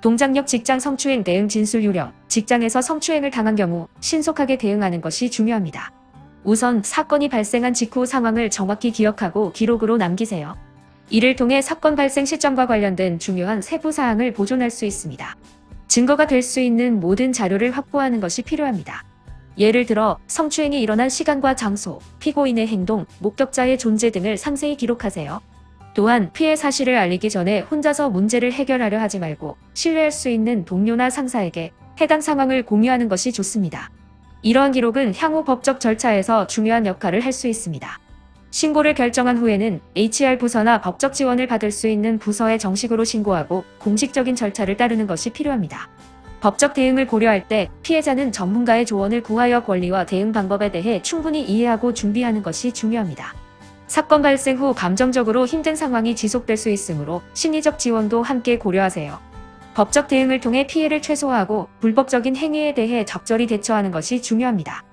동작역 직장 성추행 대응 진술 요령, 직장에서 성추행을 당한 경우 신속하게 대응하는 것이 중요합니다. 우선 사건이 발생한 직후 상황을 정확히 기억하고 기록으로 남기세요. 이를 통해 사건 발생 시점과 관련된 중요한 세부 사항을 보존할 수 있습니다. 증거가 될 수 있는 모든 자료를 확보하는 것이 필요합니다. 예를 들어 성추행이 일어난 시간과 장소, 피고인의 행동, 목격자의 존재 등을 상세히 기록하세요. 또한 피해 사실을 알리기 전에 혼자서 문제를 해결하려 하지 말고 신뢰할 수 있는 동료나 상사에게 해당 상황을 공유하는 것이 좋습니다. 이러한 기록은 향후 법적 절차에서 중요한 역할을 할 수 있습니다. 신고를 결정한 후에는 HR 부서나 법적 지원을 받을 수 있는 부서에 정식으로 신고하고 공식적인 절차를 따르는 것이 필요합니다. 법적 대응을 고려할 때 피해자는 전문가의 조언을 구하여 권리와 대응 방법에 대해 충분히 이해하고 준비하는 것이 중요합니다. 사건 발생 후 감정적으로 힘든 상황이 지속될 수 있으므로 심리적 지원도 함께 고려하세요. 법적 대응을 통해 피해를 최소화하고 불법적인 행위에 대해 적절히 대처하는 것이 중요합니다.